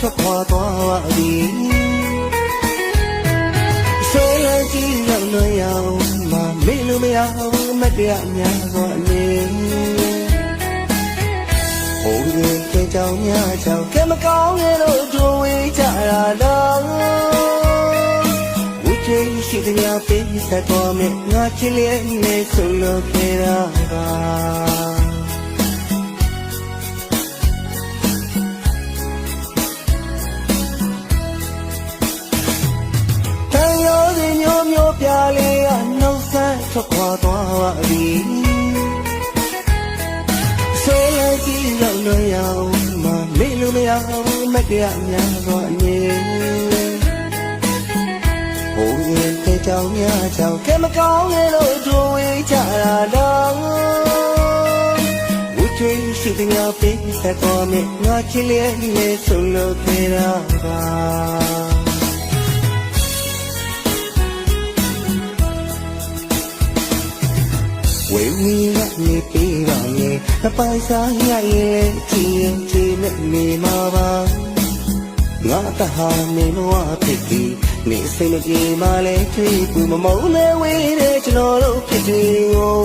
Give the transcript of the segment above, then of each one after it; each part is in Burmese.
ထွက်ခွာသွားပါပြီဆွေရကြည့်ရောက်လွန်ရအောင်မမေ့လို့မရဘူးမတရားများစွာအနေဟိုးရင်ကြင်ကြောင်များချောင်ကဲမကောင်းရဲ့လို့ဒူဝေးကြတာတော့ဝိချေရှိတဲ့များပေးဆက်တော်မြငါချစ်လေးနဲ့ဆုံလို့ခဲ့တာပါ ထွက်ခွာသွားပါပြီဆွေးလိုက်ကြည့်လို့လွန်ရအောင်မမေ့လို့မရဘူးမတရားများစွာအနေဟိုးရင်တဲ့ကြောင်များကြောင်ကဲမကောင်းရဲ့လို့ဒူဝေးကြတာတော့ဝချွေးရှိတဲ့ငါပေးဆက်တော်မြငါချစ်လေးနဲ့ဆုံးလို့ခဲ့တာပါ ဝေဝီကနေပေးပါနဲ့အပိုင်စားရရဲ့ကြည်ရင်ကြည်နဲ့နေမှာပါငါတဟာမင်းဝဖြစ်ပြီးနေစိတ်မပြေမလဲထွေးပူမမုန်းလဲဝေးတဲ့ကျွန်တော်တို့ဖြစ်တယ်ကို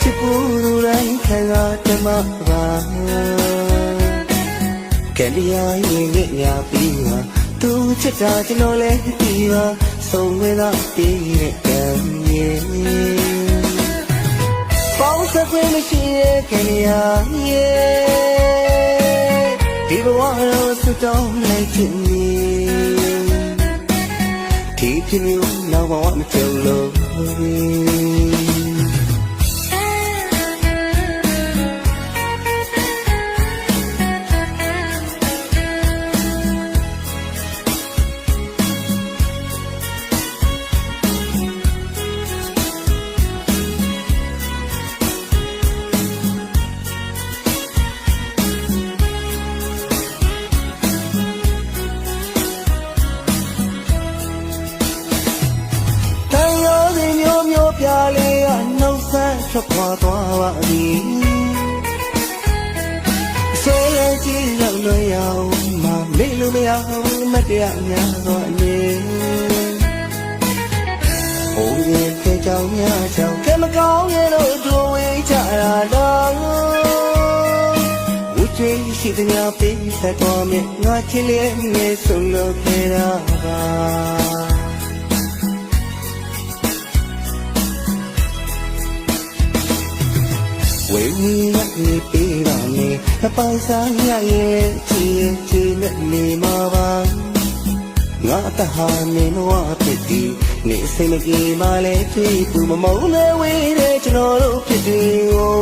ချစ်ပူလူတိုင်းခံစားတမပါကဲဒီယာရင်င့ညာပြီးပါသူချစ်တာကျွန်တော်လည်းပြီးပါဆုံးဝေးသာပြီးတဲ့ကံရဲ့ပေါင်းစပ် ခွင့်မရှိတဲ့ခင်ဗျာရဲ့ဒီဘဝတော့စတောင်းလိုက်ခြင်းနေဒီဖြစ်မျိုးနောက်ဘဝမကြုံလို့ ထွက်ခွာသွားပါပြီဆွေးရကြည့်လို့လွန်ရအောင်မမေ့လို့မရဘူးမတရားများစွာအနေဟိုးရင်တဲ့ကြောင်များချောင်ကဲမကောင်းရဲ့လို့ဒူဝေးကြတာတော့ဝိချေရှိတဲ့များပေးဆက်တော်မြငါချစ်လေးနဲ့ဆုံးလို့ခဲ့တာပါ ဝေဝီကနေပေးပါနဲ့အပိုင်စားရရဲ့ချီရင်ချီနဲ့နေမှာပါငါတဟာနေနဝဖြစ်ပြီးနေစိတ်မပြေမလဲပြေးသူမမုန်းလဲဝေးတဲ့ကျွန်တော်တို့ဖြစ်တယ်ကို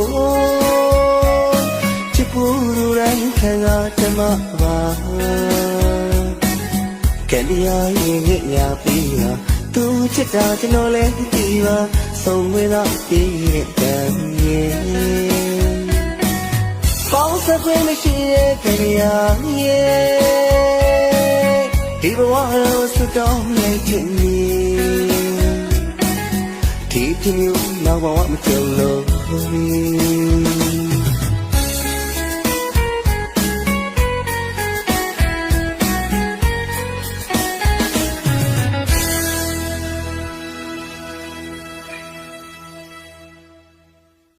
ချစ်ပူလူတိုင်းခံစားတမပါကဲဒီယာရင်ညညာပြီးဟာ သူချစ်တာကျွန်တော်လည်းဒီပါဆုံးဝေးတော့ပြီးတဲ့ကံရဲ့ပေါင်းစပ်ခွင့်မရှိတဲ့ခင်ဗျာရဲ့ဒီဘဝတော့စတောင်းလိုက်ခြင်းနေဒီပြမျိုးနောက်ဘဝမကြုံလို့